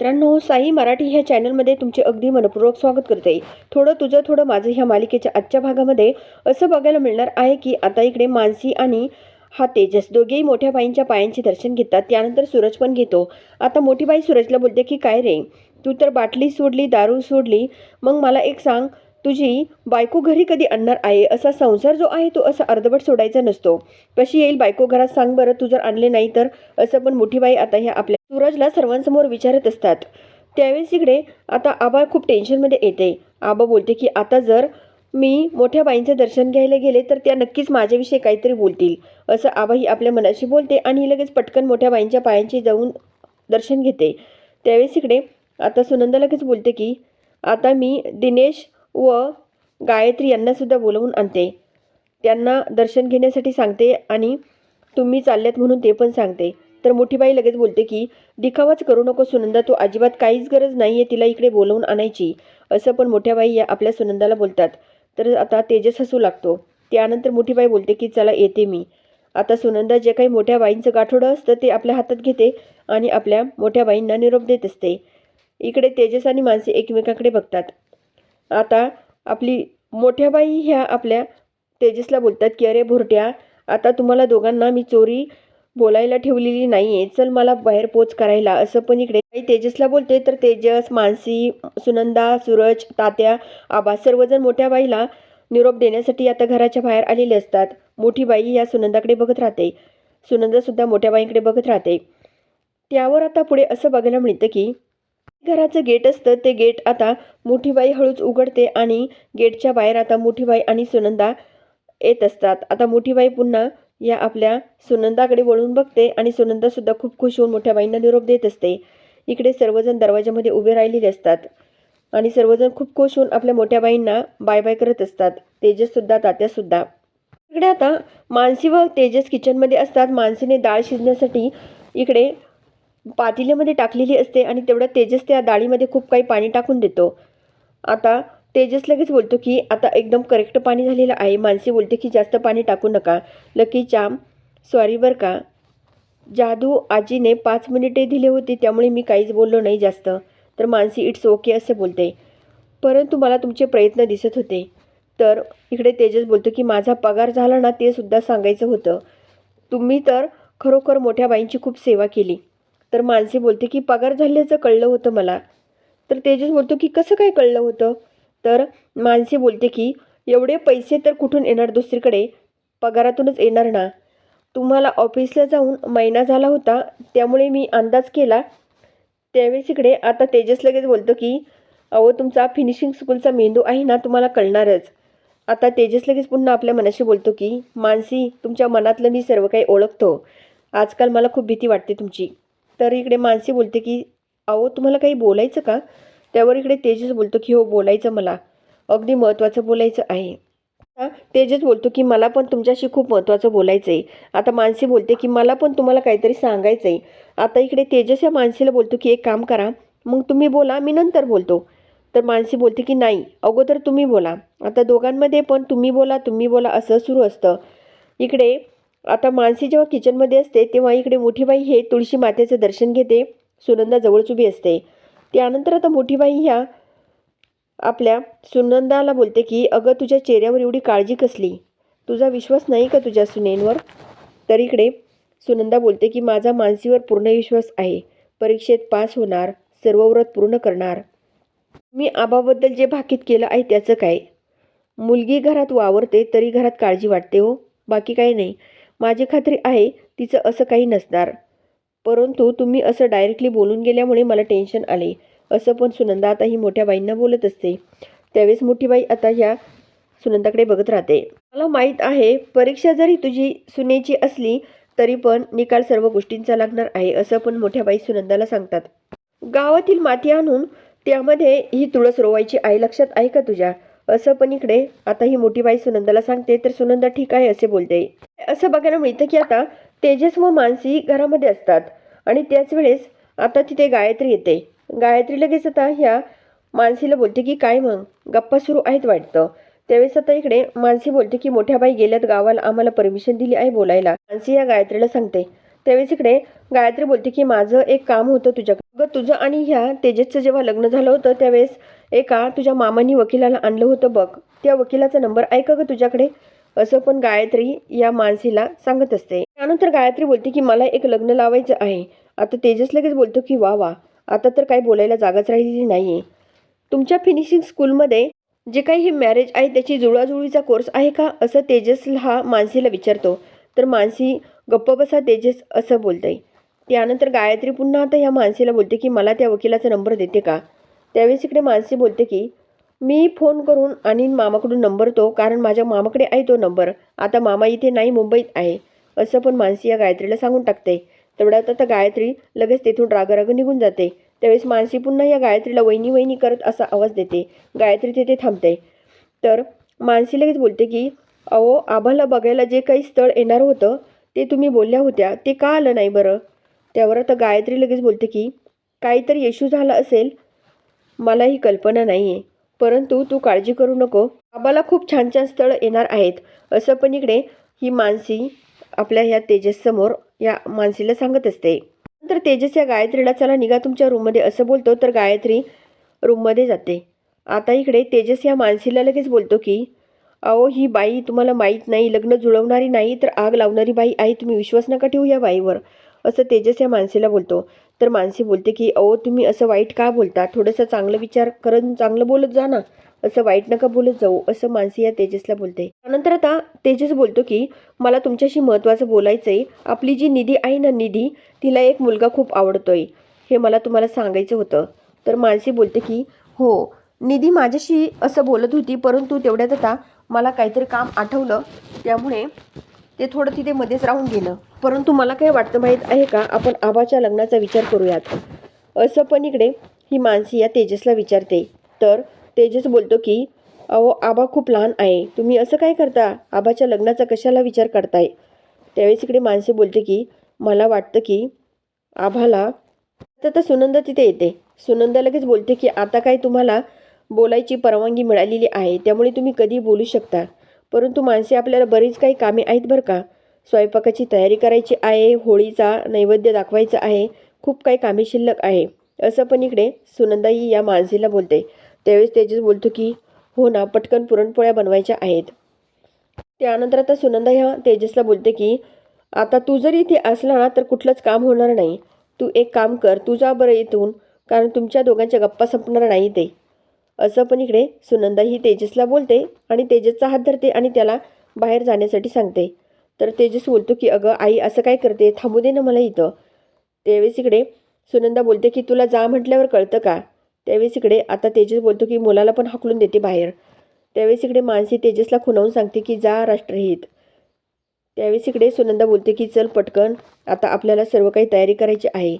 मित्रांनो साई मराठी ह्या चॅनलमध्ये तुमचे अगदी मनपूर्वक स्वागत करते. थोडं तुझं थोडं माझं ह्या मालिकेच्या आजच्या भागामध्ये असं बघायला मिळणार आहे की आता इकडे मानसी आणि हा तेजस दोघेही मोठ्या बाईंच्या पायांचे दर्शन घेतात. त्यानंतर सूरज पण घेतो. आता मोठी बाई सूरजला बोलते की काय रे? तू तर बाटली सोडली दारू सोडली. मग मला एक सांग तुझी बायको घरी कधी आणणार आहे? असा संसार जो आहे तो असा अर्धवट सोडायचा नसतो. कशी येईल बायको? घरात सांग बरं तू जर आणले नाही तर? असं पण मोठी बाई आता ह्या आपल्या सूरजला सर्वांसमोर विचारत असतात. त्यावेळेस इकडे आता आबा खूप टेन्शनमध्ये येते. आबा बोलते की आता जर मी मोठ्या बाईंचं दर्शन घ्यायला गेले तर त्या नक्कीच माझ्याविषयी काहीतरी बोलतील. असं आबाही आपल्या मनाशी बोलते आणि लगेच पटकन मोठ्या बाईंच्या पायांची जाऊन दर्शन घेते. त्यावेळेस इकडे आता सुनंदा लगेच बोलते की आता मी दिनेश व गायत्री यांनासुद्धा बोलवून आणते. त्यांना दर्शन घेण्यासाठी सांगते आणि तुम्ही चालल्यात म्हणून ते पण सांगते. तर मोठीबाई लगेच बोलते की दिखावाच करू नको सुनंदा तू अजिबात काहीच गरज नाही आहे तिला इकडे बोलवून आणायची. असं पण मोठ्याबाई या आपल्या सुनंदाला बोलतात. तर आता तेजस हसू लागतो. त्यानंतर मोठीबाई बोलते की चला येते मी. आता सुनंदा जे काही मोठ्या बाईंचं गाठोडं असतं ते आपल्या हातात घेते आणि आपल्या मोठ्या बाईंना निरोप देत असते. इकडे तेजस आणि मानसी एकमेकांकडे बघतात. आता आपली मोठ्या बाई ह्या आपल्या तेजसला बोलतात की अरे भुरट्या आता तुम्हाला दोघांना मी चोरी बोलायला ठेवलेली नाही आहे चल मला बाहेर पोच करायला. असं पण इकडे आई तेजसला बोलते. तर तेजस मानसी सुनंदा सूरज तात्या आबा सर्वजण मोठ्या बाईला निरोप देण्यासाठी आता घराच्या बाहेर आलेले असतात. मोठी बाई या सुनंदाकडे बघत राहते. सुनंदासुद्धा मोठ्या बाईंकडे बघत राहते. त्यावर आता पुढे असं बघायला मिळतं की घराचं गेट असतं ते गेट आता मोठीबाई हळूच उघडते आणि गेटच्या बाहेर आता मोठीबाई आणि सुनंदा येत असतात. आता मोठीबाई पुन्हा या आपल्या सुनंदाकडे वळून बघते आणि सुनंदासुद्धा खूप खुश होऊन मोठ्या बाईंना निरोप देत असते. इकडे सर्वजण दरवाजामध्ये उभे राहिलेले असतात आणि सर्वजण खूप खुश होऊन आपल्या मोठ्या बाईंना बाय बाय करत असतात. तेजससुद्धा तात्यासुद्धा इकडे आता मानसी व तेजस किचनमध्ये असतात. मानसीने डाळ शिजण्यासाठी इकडे पातेल्यामध्ये टाकलेली असते आणि तेवढ्या तेजस त्या डाळीमध्ये खूप काही पाणी टाकून देतो. आता तेजस लगेच बोलतो की आता एकदम करेक्ट पाणी झालेलं आहे. मानसी बोलते की जास्त पाणी टाकू नका. लकी चाम सॉरी बरं का. जादू आजीने पाच मिनिटे दिले होते त्यामुळे मी काहीच बोललो नाही जास्त. तर मानसी इट्स ओके असे बोलते. परंतु मला तुमचे प्रयत्न दिसत होते. तर इकडे तेजस बोलतो की माझा पगार झाला ना ते सुद्धा सांगायचं होतं. तुम्ही तर खरोखर मोठ्या बाईंची खूप सेवा केली. तर मानसी बोलते की पगार झाल्याचं कळलं होतं मला. तर तेजस बोलतो की कसं काय कळलं होतं? तर मानसी बोलते की एवढे पैसे तर कुठून येणार दुसरीकडे? पगारातूनच येणार ना. तुम्हाला ऑफिसला जाऊन महिना झाला होता त्यामुळे मी अंदाज केला. त्यावेळेस इकडे आता तेजस लगेच बोलतो की अहो तुमचा फिनिशिंग स्कूलचा मेंदू आहे ना तुम्हाला कळणारच. आता तेजस लगेच पुन्हा आपल्या मनाशी बोलतो की मानसी तुमच्या मनातलं मी सर्व काही ओळखतो. आजकाल मला खूप भीती वाटते तुमची. तर इकडे मानसी बोलते की अहो तुम्हाला काही बोलायचं का? त्यावर इकडे तेजस बोलतो की हो बोलायचं मला. अगदी महत्त्वाचं बोलायचं आहे. तेजस बोलतो की मला पण तुमच्याशी खूप महत्त्वाचं बोलायचं आहे आता मानसी बोलते की मला पण तुम्हाला काहीतरी सांगायचं आहे आता इकडे तेजस या मानसीला बोलतो की एक काम करा मग तुम्ही बोला मी नंतर बोलतो. तर मानसी बोलते की नाही अगोदर तुम्ही बोला. आता दोघांमध्ये पण तुम्ही बोला तुम्ही बोला असं सुरू असतं. इकडे आता मानसी जेव्हा किचनमध्ये असते तेव्हा इकडे मोठीबाई हे तुळशी मातेचं दर्शन घेते सुनंदा जवळच उभी असते. त्यानंतर आता मोठीबाई ह्या आपल्या सुनंदाला बोलते की अगं तुझ्या चेहऱ्यावर एवढी काळजी कसली? तुझा विश्वास नाही का तुझ्या सुनेंवर? तर इकडे सुनंदा बोलते की माझा मानसीवर पूर्ण विश्वास आहे. परीक्षेत पास होणार सर्व व्रत पूर्ण करणार. मी आबाबद्दल जे भाकीत केलं आहे त्याचं काय? मुलगी घरात वावरते तरी घरात काळजी वाटते हो. बाकी काही नाही. माझी खात्री आहे तिचं असं काही नसणार. परंतु तुम्ही असं डायरेक्टली बोलून गेल्यामुळे मला टेन्शन आले. असं पण सुनंदा आता ही मोठ्या बाईंना बोलत असते. त्यावेळेस मोठी बाई आता ह्या सुनंदाकडे बघत राहते. मला माहीत आहे परीक्षा जरी तुझी सुनेची असली तरी पण निकाल सर्व गोष्टींचा लागणार आहे असं पण मोठ्या बाई सुनंदाला सांगतात. गावातील माती आणून त्यामध्ये ही तुळस रोवायची आहे लक्षात आहे का तुझ्या? असं पण इकडे. आता ही मोठी बाई सुनंदाला सांगते तर सुनंदा ठीक आहे असे बोलते. असं बघायला मिळतं की आता तेजस व मानसी घरामध्ये असतात. आणि त्याच वेळेस आता तिथे गायत्री येते. गायत्री लगेच आता ह्या मानसीला बोलते की काय मग? गप्पा सुरू आहेत वाटतं. त्यावेळेस आता इकडे मानसी बोलते की मोठ्या बाई गेल्यात गावाला आम्हाला परमिशन दिली आहे बोलायला. मानसी या गायत्रीला सांगते त्यावेळेस इकडे गायत्री बोलते की माझं एक काम होतं तुझ्याकडे. अगं तुझं आणि ह्या तेजसचं जेव्हा लग्न झालं होतं त्यावेळेस एका तुझ्या मामांनी वकिलाला आणलं होतं बघ. त्या वकिलाचा नंबर ऐका गं तुझ्याकडे. असं पण गायत्री या मानसीला सांगत असते. त्यानंतर गायत्री बोलते की मला एक लग्न लावायचं आहे. आता तेजस लगेच बोलतो की वा वा. आता तर काही बोलायला जागाच राहिलेली नाही आहे तुमच्या फिनिशिंग स्कूलमध्ये जे काही हे मॅरेज आहे त्याची जुळाजुळीचा कोर्स आहे का? असं तेजस हा मानसीला विचारतो. तर मानसी गप्प बसा तेजस असं बोलतंय. त्यानंतर गायत्री पुन्हा आता ह्या मानसीला बोलते की मला त्या वकिलाचा नंबर देते का? त्यावेळेस इकडे मानसी बोलते की मी फोन करून आणि मामाकडून नंबर तो कारण माझ्या मामाकडे आहे तो नंबर. आता मामा इथे नाही मुंबईत आहे. असं पण मानसी या गायत्रीला सांगून टाकते. तेवढ्यात आता गायत्री लगेच तेथून रागराग निघून जाते. त्यावेळेस मानसी पुन्हा या गायत्रीला वहिनी वहिनी करत असा आवाज देते. गायत्री तिथे थांबते. तर मानसी लगेच बोलते की अहो आम्हाला बघायला जे काही स्थळ येणार होतं ते तुम्ही बोलल्या होत्या ते का आलं नाही बरं? त्यावर आता गायत्री लगेच बोलते की काहीतरी येशू झाला असेल? मला ही कल्पना नाही आहे परंतु तू काळजी करू नको. आम्हाला खूप छान छान स्थळं येणार आहेत. असं पण इकडे ही मानसी आपल्या ह्या तेजससमोर या मानसीला सांगत असते. नंतर तेजस या गायत्रीला चला निघा तुमच्या रूममध्ये. असं बोलतो तर गायत्री रूममध्ये जाते. आता इकडे तेजस या मानसीला लगेच बोलतो की अहो ही बाई तुम्हाला माहीत नाही लग्न जुळवणारी नाही तर आग लावणारी बाई आहे तुम्ही विश्वास नका ठेवू या बाईवर. असं तेजस या माणसेला बोलतो. तर माणसे बोलते की अहो तुम्ही असं वाईट का बोलता? थोडंसं चांगलं विचार करून चांगलं बोलत जा ना. असं वाईट नका बोलत जाऊ असं मानसी या तेजसला बोलते. त्यानंतर आता तेजस बोलतो की मला तुमच्याशी महत्त्वाचं बोलायचं आहे आपली जी निधी आहे ना निधी तिला एक मुलगा खूप आवडतोय. हे मला तुम्हाला सांगायचं होतं. तर मानसी बोलते की हो निधी माझ्याशी असं बोलत होती परंतु तेवढ्यात आता मला काहीतरी काम आठवलं. त्यामुळे ते थोडं तिथे मध्येच राहून गेलं. परंतु मला काय वाटतं माहीत आहे का? आपण आबाच्या लग्नाचा विचार करूयात. असं पण इकडे ही मानसी या तेजसला विचारते. तर तेजस बोलतो की अहो आबा खूप लहान आहे. तुम्ही असं काय करता? आबाच्या लग्नाचा कशाला विचार करताय? त्यावेळेस इकडे मानसी बोलते की मला वाटतं की आभाला तर सुनंद सुनंदा तिथे येते. सुनंदा लगेच बोलते की आता काय तुम्हाला बोलायची परवानगी मिळालेली आहे त्यामुळे तुम्ही कधी बोलू शकता. परंतु माणसे आपल्याला बरीच काही कामे आहेत बरं का. स्वयंपाकाची तयारी करायची आहे होळीचा नैवेद्य दाखवायचा आहे खूप काही कामे शिल्लक आहे. असं पण इकडे सुनंदाई या माणसेला बोलते. त्यावेळेस तेजस बोलतो की हो ना पटकन पुरणपोळ्या बनवायच्या आहेत. त्यानंतर आता सुनंदा ह्या तेजसला बोलते की आता तू जरी इथे असला ना तर कुठलंच काम होणार नाही. तू एक काम कर तुझा बरं इथून कारण तुमच्या दोघांच्या गप्पा संपणार नाही ते. असं पण इकडे सुनंदा ही तेजसला बोलते आणि तेजसचा हात धरते आणि त्याला बाहेर जाण्यासाठी सांगते. तर तेजस बोलतो की अगं आई असं काय करते? थांबू दे ना मला इथं. त्यावेळेस इकडे सुनंदा बोलते की तुला जा म्हटल्यावर कळतं का? त्यावेळेस इकडे आता तेजस बोलतो की मुलाला पण हाकलून देते बाहेर. त्यावेळेस इकडे मानसी तेजसला खुणावून सांगते की जा राष्ट्रहित. त्यावेळेस इकडे सुनंदा बोलते की चल पटकन आता आपल्याला सर्व काही तयारी करायची आहे.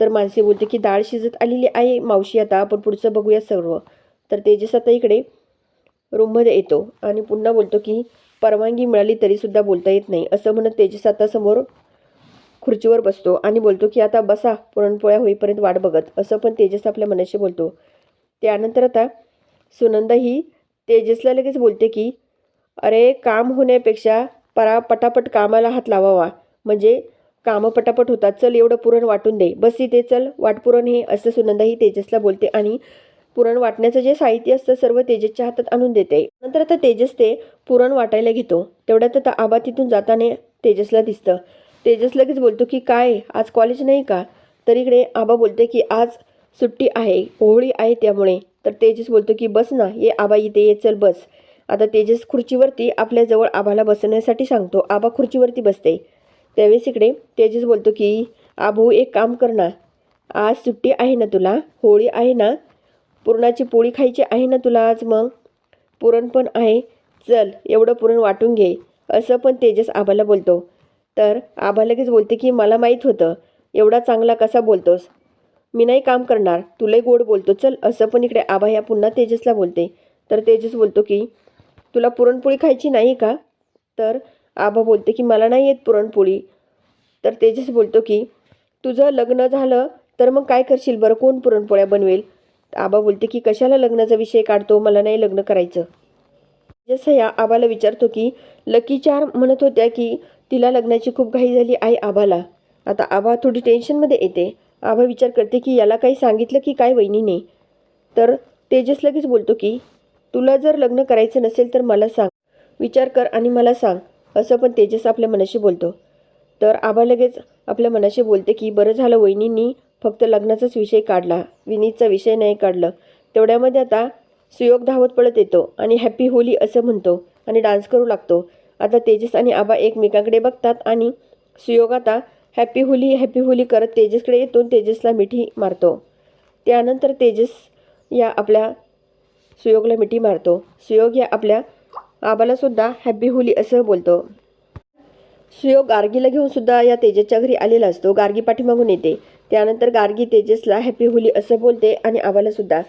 तर मानसी बोलते की डाळ शिजत आलेली आहे मावशी आता आपण पुढचं बघूया सर्व. तर तेजस आता इकडे रूममध्ये येतो आणि पुन्हा बोलतो की परवानगी मिळाली तरीसुद्धा बोलता येत नाही असं म्हणत तेजस आता समोर खुर्चीवर बसतो आणि बोलतो की आता बसा पुरणपोळ्या होईपर्यंत वाट बघत असं पण तेजस आपल्या मनाशी बोलतो. त्यानंतर आता सुनंदा ही तेजसला लगेच बोलते की अरे काम होण्यापेक्षा परा पटापट कामाला हात लावावा म्हणजे कामं पटापट होतात चल एवढं पुरण वाटून दे बस इथे चल वाट पुरण हे असं सुनंदा ही तेजसला बोलते आणि पुरण वाटण्याचं जे साहित्य असतं सर्व तेजसच्या हातात आणून देते. नंतर आता तेजस ते पुरण वाटायला घेतो. तेवढ्यात आता आबा तिथून जाताना तेजसला दिसतं. तेजस लगेच बोलतो की काय? आज कॉलेज नाही का? तर इकडे आबा बोलते की आज सुट्टी आहे होळी आहे त्यामुळे. तर तेजस बोलतो की बस ना ये आबा इथे ये चल बस. आता तेजस खुर्चीवरती आपल्याजवळ आबाला बसण्यासाठी सांगतो. आबा खुर्चीवरती बसते. त्यावेळेस इकडे तेजस बोलतो की आबू एक काम कर ना. आज सुट्टी आहे ना तुला? होळी आहे ना? पुरणाची पोळी खायची आहे ना तुला आज मग? पुरण पण आहे. चल एवढं पुरण वाटून घे. असं पण तेजस आबाला बोलतो. तर आबा लगेच बोलते की मला माहीत होतं. एवढा चांगला कसा बोलतोस? मी नाही काम करणार. तुलाही गोड बोलतो. चल असं पण इकडे आबा ह्या पुन्हा तेजसला बोलते. तर तेजस बोलतो की तुला पुरणपोळी खायची नाही का? तर आबा बोलते की मला नाही येत पुरणपोळी. तर तेजस बोलतो की तुझं लग्न झालं तर मग काय करशील बरं? कोण पुरणपोळ्या बनवेल? आबा बोलते की कशाला लग्नाचा विषय काढतो? मला नाही लग्न करायचं. जसं या आबाला विचारतो की लकी चार म्हणत होत्या की तिला लग्नाची खूप घाई झाली आहे आबाला. आता आबा थोडी टेन्शनमध्ये येते. आबा विचार करते की याला काही सांगितलं की काय वहिनीने? तर तेजस लगेच बोलतो की तुला जर लग्न करायचं नसेल तर मला सांग. विचार कर आणि मला सांग. असं पण तेजस आपल्या मनाशी बोलतो. तर आबा लगेच आपल्या मनाशी बोलते की बरं झालं वहिनींनी फक्त लग्नाचाच विषय काढला. विनीतचा विषय नाही काढलं. तेवढ्यामध्ये आता सुयोग धावत पळत येतो आणि हॅपी होली असं म्हणतो आणि डान्स करू लागतो. आता तेजस आणि आबा एकमेकांकडे बघतात आणि सुयोग आता हॅपी होली हॅपी होली करत तेजसकडे येतो तेजसला मिठी मारतो. त्यानंतर तेजस या आपल्या सुयोगला मिठी मारतो. सुयोग या आपल्या आबालासुद्धा हॅपी होली असं बोलतो. सुयोग गार्गीला घेऊन सुद्धा या तेजसच्या घरी आलेला असतो. गार्गी पाठीमागून येते. त्यानंतर गार्गी तेजसला हॅपी होली असं बोलते आणि आवाला सुद्धा.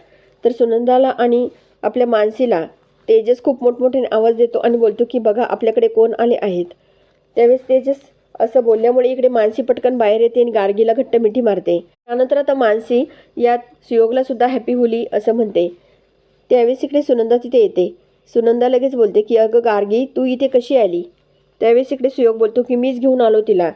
तर सुनंदाला आणि आपल्या मानसीला तेजस खूप मोठमोठ्याने आवाज देतो आणि बोलतो की बघा आपल्याकडे कोण आले आहेत? त्यावेळेस तेजस असं बोलल्यामुळे इकडे मानसी पटकन बाहेर येते आणि गार्गीला घट्ट मिठी मारते. त्यानंतर आता मानसी यात सुयोगला सुद्धा हॅपी होली असं म्हणते. त्यावेळेस इकडे सुनंदा तिथे येते. सुनंदा लगेच बोलते की अगं गार्गी तू इथे कशी आली? त्यावेळेस इकडे सुयोग बोलतो की मीच घेऊन आलो तिला.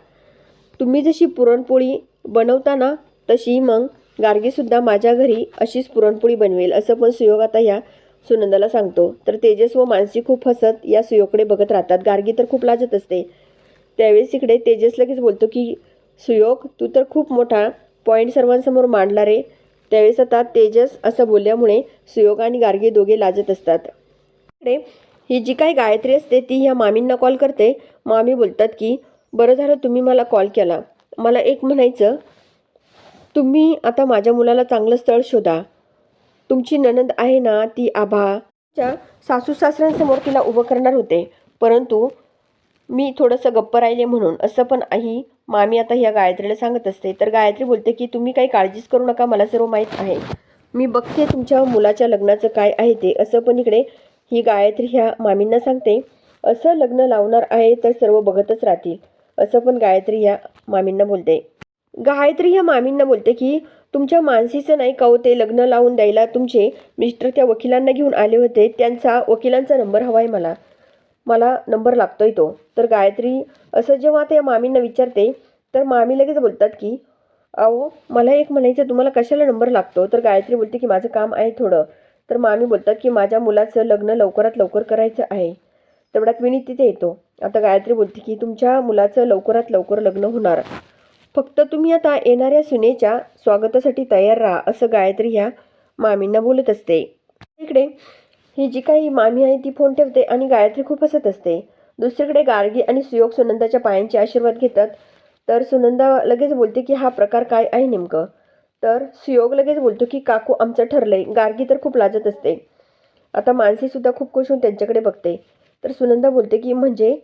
तुम्ही जशी पुरणपोळी बनवता ना तशी मग गार्गीसुद्धा माझ्या घरी अशीच पुरणपोळी बनवेल असं पण सुयोग आता या सुनंदाला सांगतो. तर तेजस व मानसी खूप हसत या सुयोगकडे बघत राहतात. गार्गी तर खूप लाजत असते. त्यावेळेस इकडे तेजस लगेच बोलतो की सुयोग तू तर खूप मोठा पॉईंट सर्वांसमोर मांडला रे. त्यावेळेस आता तेजस असं बोलल्यामुळे सुयोग आणि गार्गी दोघे लाजत असतात. इकडे ही जी काही गायत्री असते ती ह्या मामींना कॉल करते. मामी बोलतात की बरं झालं तुम्ही मला कॉल केला. मला एक म्हणायचं तुम्ही आता माझ्या मुलाला चांगलं स्थळ शोधा. तुमची ननंद आहे ना ती आभाच्या सासू सासऱ्यांसमोर तिला उभं करणार होते. परंतु मी थोडंसं गप्प राहिले म्हणून. असं पण आई मामी आता ह्या गायत्रीला सांगत असते. तर गायत्री बोलते की तुम्ही काही काळजीच करू नका मला सर्व माहीत आहे. मी बघते तुमच्या मुलाच्या लग्नाचं काय आहे ते. असं पण इकडे ही गायत्री ह्या मामींना सांगते असं लग्न लावणार आहे तर सर्व बघतच राहतील असं पण गायत्री ह्या मामींना बोलते. गायत्री ह्या मामींना बोलते की तुमच्या मानसीचं नाही का हो ते लग्न लावून द्यायला तुमचे मिस्टर त्या वकिलांना घेऊन आले होते त्यांचा वकिलांचा नंबर हवा आहे मला. मला नंबर लागतोय तो. तर गायत्री असं जेव्हा त्या मामींना विचारते तर मामी लगेच बोलतात की अहो मला एक म्हणायचं तुम्हाला कशाला नंबर लागतो? तर गायत्री बोलते की माझं काम आहे थोडं. तर मामी बोलतात की माझ्या मुलाचं लग्न लवकरात लवकर करायचं आहे. तेवढ्यात विनीत तिथे येतो. आता गायत्री बोलते की तुमच्या मुलाचं लवकरात लवकर लग्न होणार. फक्त तुम्ही आता येणाऱ्या सुनेच्या स्वागतासाठी तयार राहा असं गायत्री ह्या मामींना बोलत असते. इकडे ही जी काही मामी आहे ती फोन ठेवते आणि गायत्री खूप हसत असते. दुसरीकडे गार्गी आणि सुयोग सुनंदाच्या पायांचे आशीर्वाद घेतात. तर सुनंदा लगेच बोलते की हा प्रकार काय आहे नेमकं? तर सुयोग लगेच बोलतो की काकू आमचं ठरलंय. गार्गी तर खूप लाजत असते. आता मानसीसुद्धा खूप खुश होऊन त्यांच्याकडे बघते. तर सुनंदा बोलते की म्हणजे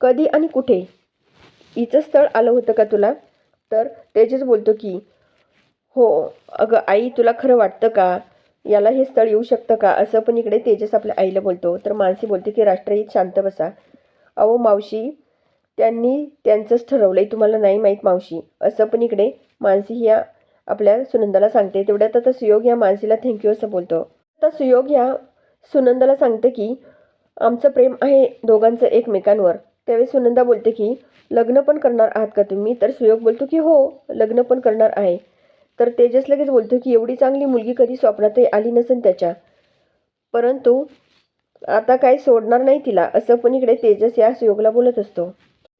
कधी आणि कुठे? हिचं स्थळ आलं होतं का तुला? तर तेजस बोलतो की हो अगं आई तुला खरं वाटतं का? याला हे स्थळ येऊ शकतं का? असं पण इकडे तेजस आपल्या आईला बोलतो. तर मानसी बोलते की राष्ट्रहित शांत बसा. अहो मावशी त्यांनी त्यांचंच ठरवलं आहे तुम्हाला नाही माहीत मावशी. असं पण इकडे मानसी ह्या आपल्या सुनंदाला सांगते. तेवढ्यात आता सुयोग या मानसीला थँक्यू असं बोलतो. आता सुयोग ह्या सुनंदाला सांगते की आमचं प्रेम आहे दोघांचं एकमेकांवर. त्यावेळी सुनंदा बोलते की लग्न पण करणार आहात का तुम्ही? तर सुयोग बोलतो की हो लग्न पण करणार आहे. तर तेजस लगेच बोलतो की एवढी चांगली मुलगी कधी स्वप्नातही आली नसेल त्याच्या. परंतु आता काही सोडणार नाही तिला असं पण इकडे तेजस या सुयोगला बोलत असतो.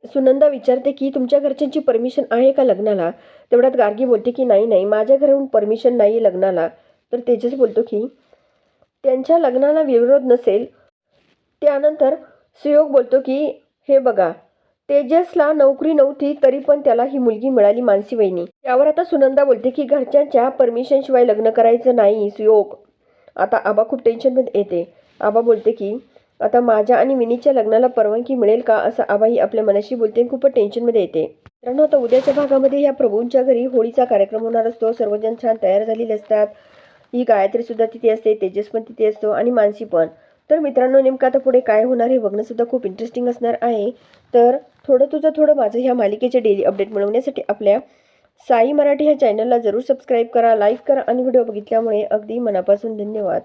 सुनंदा विचारते की तुमच्या घरच्यांची परमिशन आहे का लग्नाला? तेवढ्यात गार्गी बोलते की नाही नाही माझ्या घराहून परमिशन नाही लग्नाला. तर तेजस बोलतो की त्यांच्या लग्नाला विरोध नसेल. त्यानंतर सुयोग बोलतो की हे बघा तेजसला नोकरी नव्हती तरी पण त्याला ही मुलगी मिळाली मानसी वहिनी. यावर आता सुनंदा बोलते की घरच्यांच्या परमिशनशिवाय लग्न करायचं नाही सुयोग. आता आबा खूप टेन्शनमध्ये येते. आबा बोलते की आता माझ्या आणि विनीच्या लग्नाला परवानगी मिळेल का असं आबाही आपल्या मनाशी बोलते आणि खूपच टेन्शनमध्ये येते. मित्रांनो आता उद्याच्या भागामध्ये या प्रभूंच्या घरी होळीचा कार्यक्रम होणार असतो. सर्वजण छान तयार झालेले असतात. ही गायत्रीसुद्धा तिथे असते तेजस पण तिथे असतो आणि मानसी पण. तर मित्रांनो नेमकं आता पुढे काय होणार हे बघणंसुद्धा खूप इंटरेस्टिंग असणार आहे. तर थोडं तुझं थोडं माझं ह्या मालिकेचे डेली अपडेट मिळवण्यासाठी आपल्या साई मराठी ह्या चॅनलला जरूर सबस्क्राईब करा लाईक करा आणि व्हिडिओ बघितल्यामुळे अगदी मनापासून धन्यवाद.